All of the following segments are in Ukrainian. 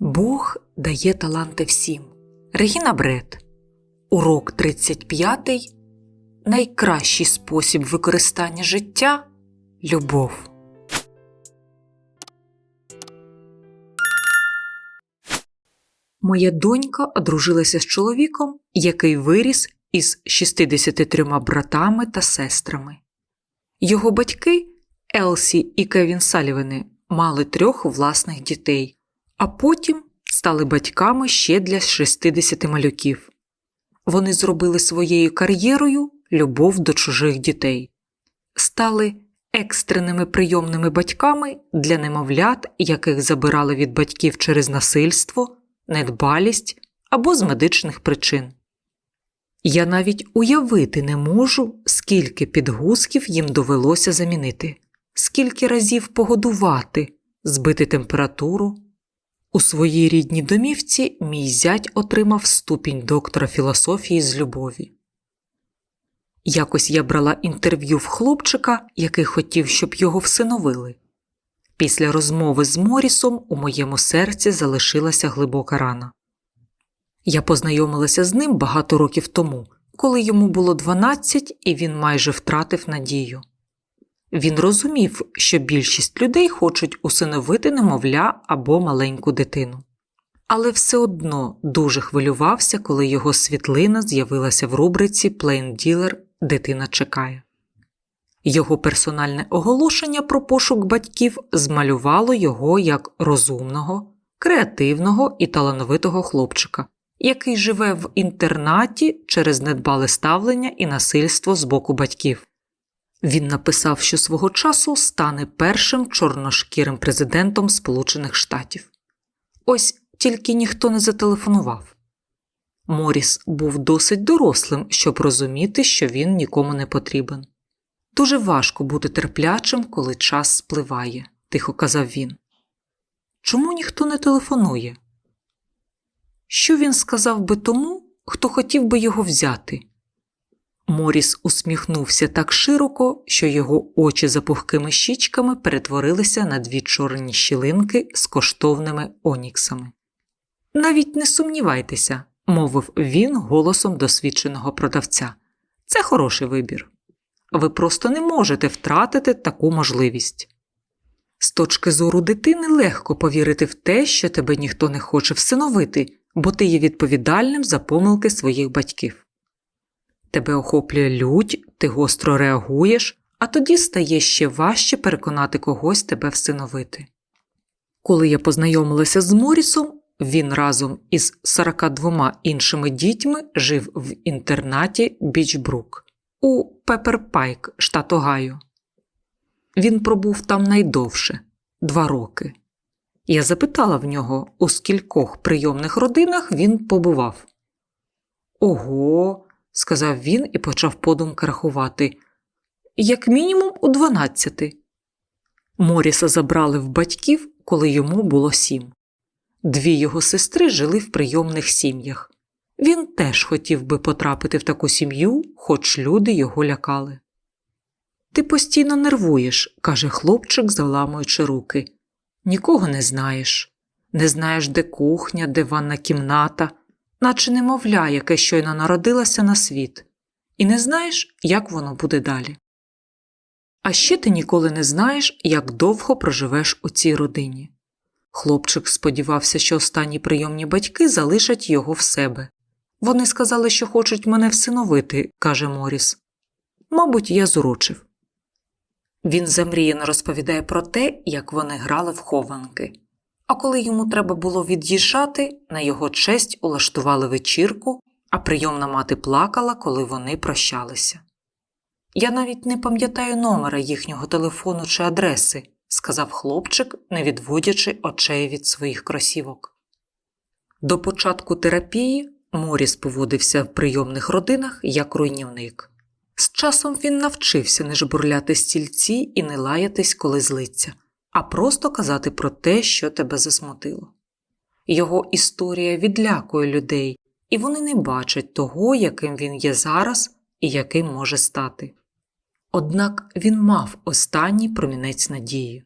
Бог дає таланти всім. Регіна Бред. Урок 35. Найкращий спосіб використання життя любов. Моя донька одружилася з чоловіком, який виріс із 63 братами та сестрами. Його батьки Елсі і Кевін Салівани мали трьох власних дітей, а потім стали батьками ще для 60 малюків. Вони зробили своєю кар'єрою любов до чужих дітей, стали екстреними прийомними батьками для немовлят, яких забирали від батьків через насильство, недбалість або з медичних причин. Я навіть уявити не можу, скільки підгузків їм довелося замінити, скільки разів погодувати, збити температуру. У своїй рідній домівці мій зять отримав ступінь доктора філософії з любові. Якось я брала інтерв'ю в хлопчика, який хотів, щоб його всиновили. Після розмови з Морісом у моєму серці залишилася глибока рана. Я познайомилася з ним багато років тому, коли йому було 12 і він майже втратив надію. Він розумів, що більшість людей хочуть усиновити немовля або маленьку дитину. Але все одно дуже хвилювався, коли його світлина з'явилася в рубриці Dealer Дитина чекає. Його персональне оголошення про пошук батьків змалювало його як розумного, креативного і талановитого хлопчика, який живе в інтернаті через недбале ставлення і насильство з боку батьків. Він написав, що свого часу стане першим чорношкірим президентом Сполучених Штатів. Ось тільки ніхто не зателефонував. Моріс був досить дорослим, щоб розуміти, що він нікому не потрібен. Дуже важко бути терплячим, коли час спливає, тихо казав він. Чому ніхто не телефонує? Що він сказав би тому, хто хотів би його взяти? Моріс усміхнувся так широко, що його очі за пухкими щічками перетворилися на дві чорні щілинки з коштовними оніксами. Навіть не сумнівайтеся, мовив він голосом досвідченого продавця. Це хороший вибір. Ви просто не можете втратити таку можливість. З точки зору дитини легко повірити в те, що тебе ніхто не хоче всиновити, бо ти є відповідальним за помилки своїх батьків. Тебе охоплює лють, ти гостро реагуєш, а тоді стає ще важче переконати когось тебе всиновити. Коли я познайомилася з Морісом, він разом із 42 іншими дітьми жив в інтернаті Бічбрук у Пеперпайк, штат Огайо. Він пробув там найдовше два роки. Я запитала в нього, у скількох прийомних родинах він побував. Ого, сказав він і почав подумки рахувати. Як мінімум у дванадцяти. Моріса забрали в батьків, коли йому було сім. Дві його сестри жили в прийомних сім'ях. Він теж хотів би потрапити в таку сім'ю, хоч люди його лякали. Ти постійно нервуєш, каже хлопчик, заламуючи руки. Нікого не знаєш. Не знаєш, де кухня, де ванна кімната, наче немовля, яке щойно народилося на світ, і не знаєш, як воно буде далі. А ще ти ніколи не знаєш, як довго проживеш у цій родині. Хлопчик сподівався, що останні прийомні батьки залишать його в себе. Вони сказали, що хочуть мене всиновити, каже Моріс. Мабуть, я зурочив. Він замріяно розповідає про те, як вони грали в хованки. А коли йому треба було від'їжджати, на його честь улаштували вечірку, а прийомна мати плакала, коли вони прощалися. Я навіть не пам'ятаю номера їхнього телефону чи адреси, сказав хлопчик, не відводячи очей від своїх кросівок. До початку терапії Моріс поводився в прийомних родинах як руйнівник. З часом він навчився не жбурляти стільці і не лаятись, коли злиться, а просто казати про те, що тебе засмутило. Його історія відлякує людей, і вони не бачать того, яким він є зараз і яким може стати. Однак він мав останній промінець надії.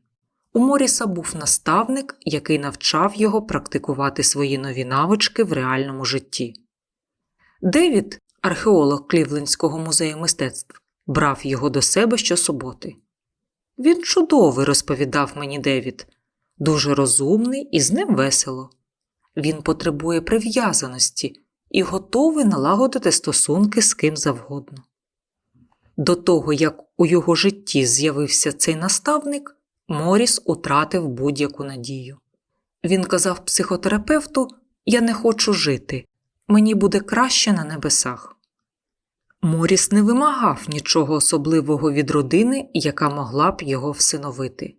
У Моріса був наставник, який навчав його практикувати свої нові навички в реальному житті. Девід, археолог Клівлендського музею мистецтв, брав його до себе щосуботи. Він чудовий, розповідав мені Девід, дуже розумний і з ним весело. Він потребує прив'язаності і готовий налагодити стосунки з ким завгодно. До того, як у його житті з'явився цей наставник, Моріс утратив будь-яку надію. Він казав психотерапевту: Я не хочу жити, мені буде краще на небесах. Моріс не вимагав нічого особливого від родини, яка могла б його всиновити.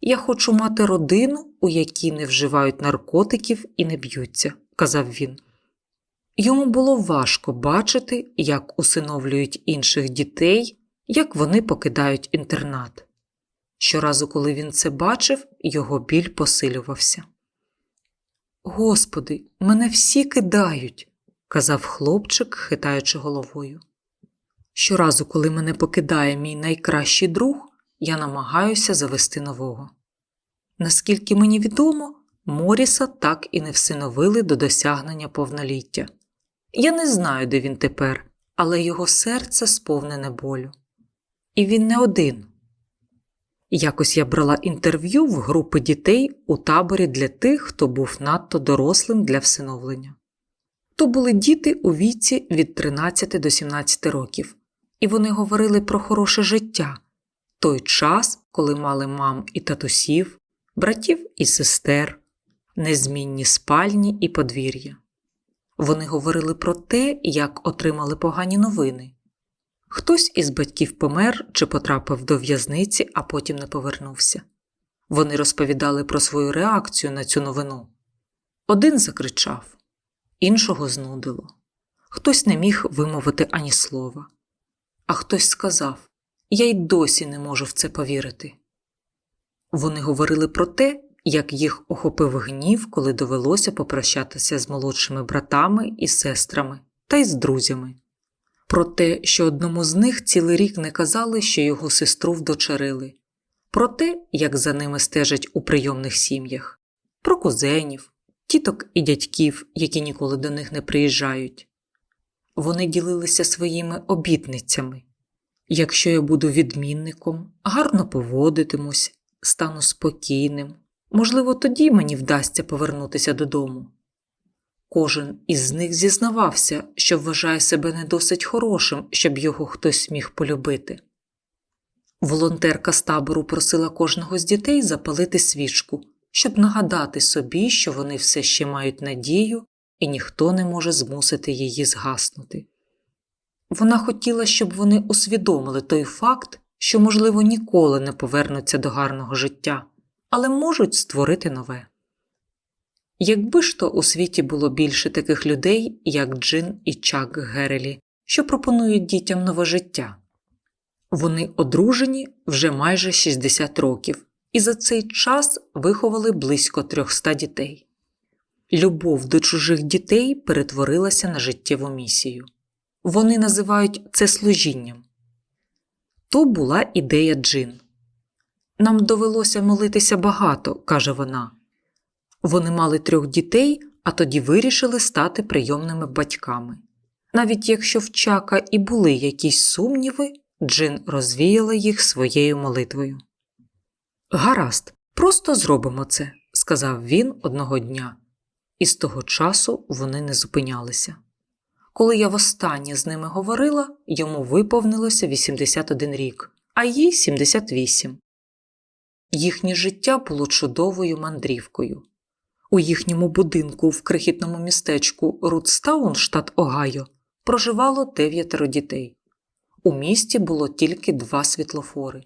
Я хочу мати родину, у якій не вживають наркотиків і не б'ються, казав він. Йому було важко бачити, як усиновлюють інших дітей, як вони покидають інтернат. Щоразу, коли він це бачив, його біль посилювався. Господи, мене всі кидають, казав хлопчик, хитаючи головою. Щоразу, коли мене покидає мій найкращий друг, я намагаюся завести нового. Наскільки мені відомо, Моріса так і не всиновили до досягнення повноліття. Я не знаю, де він тепер, але його серце сповнене болю. І він не один. Якось я брала інтерв'ю в групи дітей у таборі для тих, хто був надто дорослим для всиновлення. То були діти у віці від 13 до 17 років, і вони говорили про хороше життя той час, коли мали мам і татусів, братів і сестер, незмінні спальні і подвір'я. Вони говорили про те, як отримали погані новини. Хтось із батьків помер чи потрапив до в'язниці, а потім не повернувся. Вони розповідали про свою реакцію на цю новину. Один закричав, іншого знудило. Хтось не міг вимовити ані слова, а хтось сказав Я й досі не можу в це повірити. Вони говорили про те, як їх охопив гнів, коли довелося попрощатися з молодшими братами і сестрами та й з друзями. Про те, що одному з них цілий рік не казали, що його сестру вдочерили, про те, як за ними стежать у прийомних сім'ях, про кузенів, тіток і дядьків, які ніколи до них не приїжджають. Вони ділилися своїми обітницями якщо я буду відмінником, гарно поводитимусь, стану спокійним, можливо, тоді мені вдасться повернутися додому. Кожен із них зізнавався, що вважає себе не досить хорошим, щоб його хтось міг полюбити. Волонтерка з табору просила кожного з дітей запалити свічку, щоб нагадати собі, що вони все ще мають надію і ніхто не може змусити її згаснути. Вона хотіла, щоб вони усвідомили той факт, що, можливо, ніколи не повернуться до гарного життя, але можуть створити нове. Якби ж то у світі було більше таких людей, як Джин і Чак Герелі, що пропонують дітям нове життя. Вони одружені вже майже 60 років і за цей час виховали близько 300 дітей. Любов до чужих дітей перетворилася на життєву місію. Вони називають це служінням. То була ідея Джин. Нам довелося молитися багато, каже вона. Вони мали трьох дітей, а тоді вирішили стати прийомними батьками. Навіть якщо в Чака і були якісь сумніви, Джин розвіяла їх своєю молитвою. Гаразд, просто зробимо це, сказав він одного дня, і з того часу вони не зупинялися. Коли я востаннє з ними говорила, йому виповнилося 81 рік, а їй 78. Їхнє життя було чудовою мандрівкою. У їхньому будинку в крихітному містечку Рудстаун, штат Огайо, проживало дев'ятеро дітей. У місті було тільки два світлофори.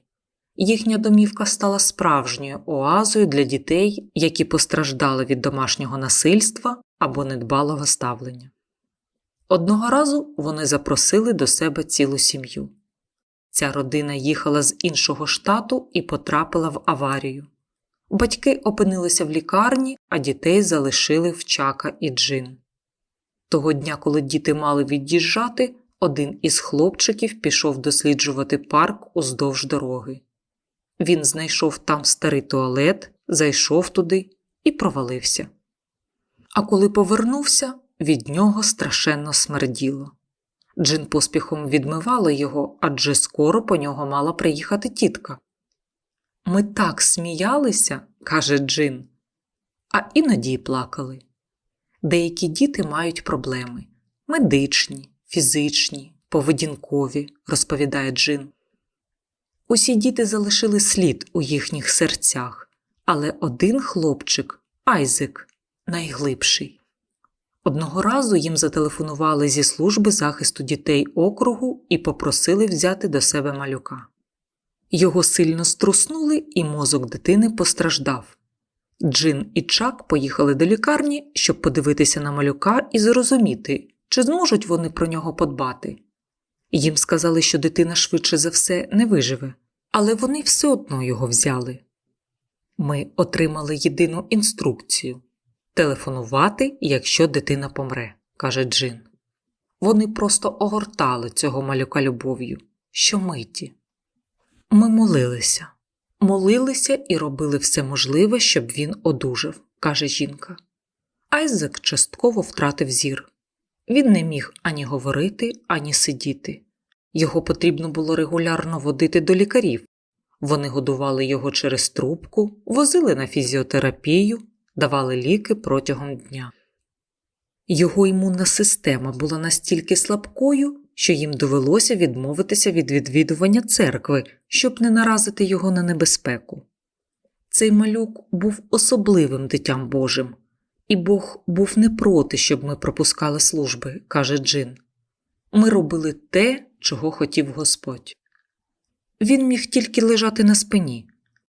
Їхня домівка стала справжньою оазою для дітей, які постраждали від домашнього насильства або недбалого ставлення. Одного разу вони запросили до себе цілу сім'ю. Ця родина їхала з іншого штату і потрапила в аварію. Батьки опинилися в лікарні, а дітей залишили в чака і джин. Того дня, коли діти мали від'їжджати, один із хлопчиків пішов досліджувати парк уздовж дороги. Він знайшов там старий туалет, зайшов туди і провалився. А коли повернувся, від нього страшенно смерділо. Джин поспіхом відмивала його, адже скоро по нього мала приїхати тітка. Ми так сміялися, каже Джин, а іноді й плакали. Деякі діти мають проблеми медичні, фізичні, поведінкові, розповідає Джин. Усі діти залишили слід у їхніх серцях, але один хлопчик, Айзек, найглибший. Одного разу їм зателефонували зі служби захисту дітей округу і попросили взяти до себе малюка. Його сильно струснули, і мозок дитини постраждав. Джин і Чак поїхали до лікарні, щоб подивитися на малюка і зрозуміти, чи зможуть вони про нього подбати. Їм сказали, що дитина швидше за все не виживе, але вони все одно його взяли. Ми отримали єдину інструкцію телефонувати, якщо дитина помре, каже Джин. Вони просто огортали цього малюка любов'ю, щомиті. Ми молилися, молилися і робили все можливе, щоб він одужав, каже жінка. Айзек частково втратив зір. Він не міг ані говорити, ані сидіти. Його потрібно було регулярно водити до лікарів. Вони годували його через трубку, возили на фізіотерапію, давали ліки протягом дня. Його імунна система була настільки слабкою, що їм довелося відмовитися від відвідування церкви, щоб не наразити його на небезпеку. Цей малюк був особливим дитям Божим, і Бог був не проти, щоб ми пропускали служби, каже Джин. Ми робили те, чого хотів Господь. Він міг тільки лежати на спині,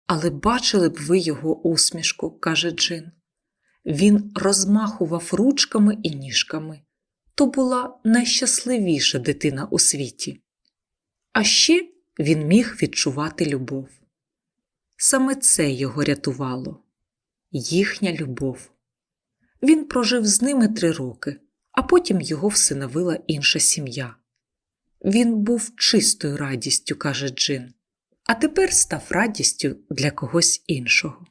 але бачили б ви його усмішку, каже Джин. Він розмахував ручками і ніжками. То була найщасливіша дитина у світі. А ще він міг відчувати любов. Саме це його рятувало їхня любов. Він прожив з ними три роки, а потім його всиновила інша сім'я. Він був чистою радістю, каже Джин, а тепер став радістю для когось іншого.